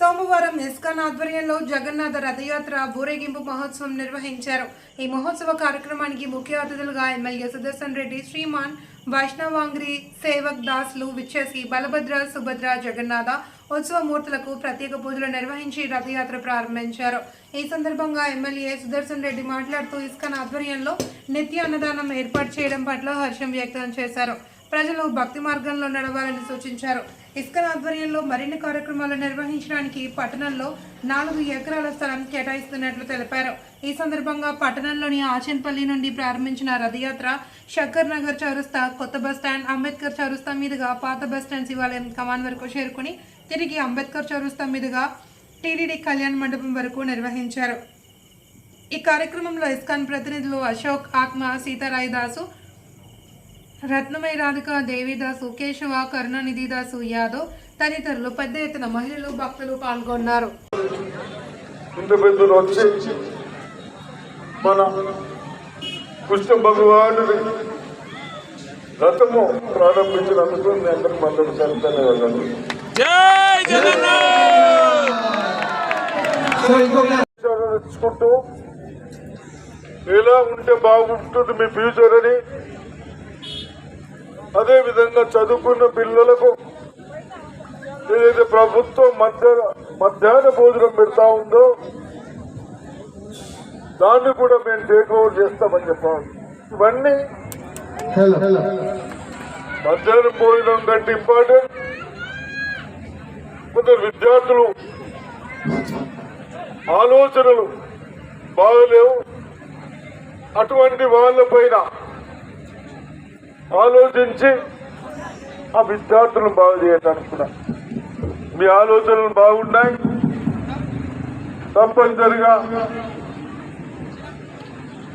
సోమవారం ఇస్కాన్ ఆధ్వర్యంలో జగన్నాథ రథయాత్ర ఊరేగింపు మహోత్సవం నిర్వహించారు. ఈ మహోత్సవ కార్యక్రమానికి ముఖ్య అతిథులుగా ఎమ్మెల్యే సుదర్శన్ రెడ్డి శ్రీమాన్ వైష్ణవాంగ్రి సేవక్ దాస్లు విచ్చేసి బలభద్ర సుభద్ర జగన్నాథ ఉత్సవమూర్తులకు ప్రత్యేక పూజలు నిర్వహించి రథయాత్ర ప్రారంభించారు. ఈ సందర్భంగా ఎమ్మెల్యే సుదర్శన్ రెడ్డి మాట్లాడుతూ ఇస్కాన్ ఆధ్వర్యంలో నిత్య అన్నదానం ఏర్పాటు చేయడం పట్ల హర్షం వ్యక్తం చేశారు. ప్రజలు భక్తి మార్గంలో నడవాలని సూచించారు. ఇస్కాన్ ఆధ్వర్యంలో మరిన్ని కార్యక్రమాలు నిర్వహించడానికి పట్టణంలో నాలుగు ఎకరాల స్థలం కేటాయిస్తున్నట్లు తెలిపారు. ఈ సందర్భంగా పట్టణంలోని ఆచన్పల్లి నుండి ప్రారంభించిన రథయాత్ర శంకర్ నగర్ చౌరస్తా కొత్త బస్ స్టాండ్ అంబేద్కర్ చౌరస్తా మీదుగా పాత బస్ స్టాండ్ శివాలయం కమాన్ వరకు చేరుకుని తిరిగి అంబేద్కర్ చౌరస్తా మీదుగా టీడీడీ కళ్యాణ మండపం వరకు నిర్వహించారు. ఈ కార్యక్రమంలో ఇస్కాన్ ప్రతినిధులు అశోక్ ఆత్మ సీతారాయి దాసు రత్నమయ రాధిక దేవిదాసు కేశవ కరుణానిధి దాసు యాదవ్ తదితరులు పెద్ద ఎత్తున మహిళలు భక్తులు పాల్గొన్నారు. మన కృష్ణ భగవానుడి రథము ప్రారంభించినందుకు మీ వెళ్ళండి జగన్నాథ్! తెచ్చుకుంటూ ఎలా ఉంటే బాగుంటుంది మీ ఫ్యూచర్ అని అదే విధంగా చదువుకున్న పిల్లలకు ఏదైతే ప్రభుత్వం మధ్య మధ్యాహ్న భోజనం పెడతా ఉందో దాన్ని కూడా మేము టేక్ ఓవర్ చేస్తామని చెప్పాము ఇవన్నీ మధ్యాహ్నం భోజనం కంటే ఇంపార్టెంట్. కొందరు విద్యార్థులు ఆలోచనలు బాగలేవు. అటువంటి వాళ్ళపైన ఆలోచించి ఆ విద్యార్థులను బాగు చేయడానికి కూడా. మీ ఆలోచనలు బాగున్నాయి. తప్పనిసరిగా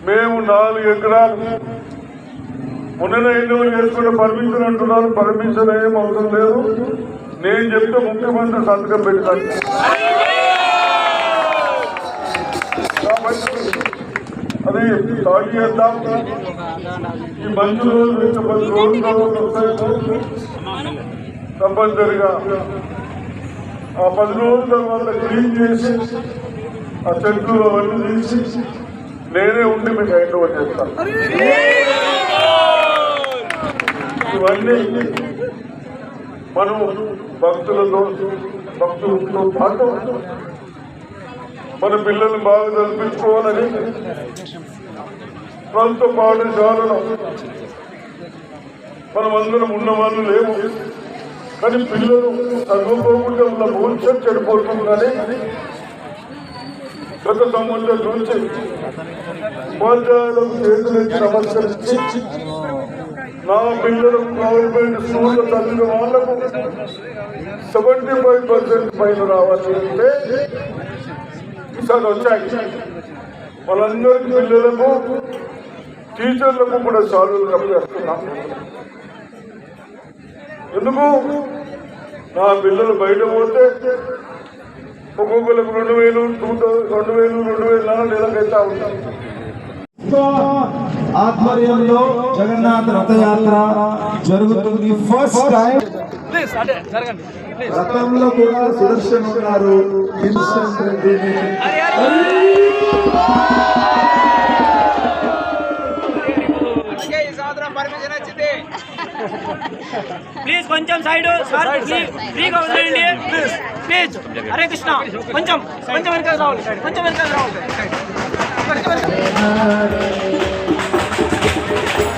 మేము నాలుగు ఎకరాలు మొన్న ఎన్నో చేసుకుంటే పర్మిషన్ అంటున్నారు. పర్మిషన్ ఏం అవసరం లేదు. నేను చెప్తే ముఖ్యమంత్రి సంతకం పెడతాను అది సాగు చేద్దాం. ఈ మంచి రోజులు ఇంకా పది రోజులు తప్పనిసరిగా ఆ పది రోజుల తర్వాత క్లీన్ చేసి ఆ చెట్లు అవన్నీ తీసి నేనే ఉండి మీకు హ్యాండ్ ఓవర్ చేస్తాను. ఇవన్నీ మనం భక్తులతో భక్తులతో పాటు మన పిల్లల్ని బాగా చదివించుకోవాలని ప్రభుత్వ పాఠశాలలో మనం అందరం ఉన్నవాళ్ళు లేవు కానీ పిల్లలు చదువుకోకుండా ఉన్న భవిష్యత్ చెడిపోతుందని గత సంవత్సరం నుంచి ఉపాధ్యాయులకు చేతులెత్తి నమస్కరించి నా పిల్లలకు గవర్నమెంట్ స్కూల్ తల్లి వాళ్ళకు సెవెంటీ ఫైవ్ పర్సెంట్ పైన రావాలి అంటే ఈసారి వచ్చాయి. వాళ్ళందరి పిల్లలకు టీచర్లకు కూడా సార్లు కప్పేస్తున్నాం ఎందుకు? నా పిల్లలు బయట పోతే ఒక్కొక్కరికి రెండు వేలు టూ థౌసండ్ రెండు వేలు రెండు వేలు నాలుగు నెలకైతే ఉంటాం ఆధ్వర్యంలో జగన్నాథ రథయాత్ర జరుగుతుంది. ఫస్ట్ టైం జరగండి. ప్లీజ్ రథంలో కూడా సుదర్శన్ ఉన్నారు. రెడ్డిని. ప్లీజ్ కొంచెం సైడ్ సార్ ఫ్రీగా వదిలేయండి ప్లీజ్ ప్లీజ్. హరే కృష్ణ కొంచెం కొంచెం వెనకాల రావాలి కొంచెం వెనకాల రావాలి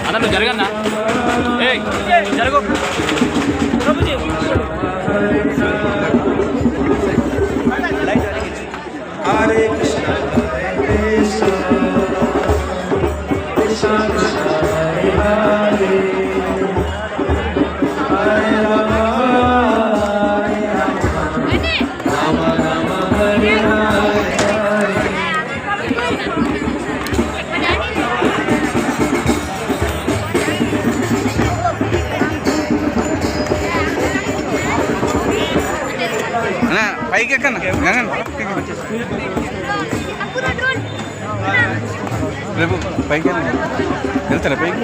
అన్న నువ్వు జరగన్నా ఏయ్ జరగ ప్రభుజీ. హరే పైకి ఎక్కన్నా? రేపు పైకి వెళ్తారా పైకి?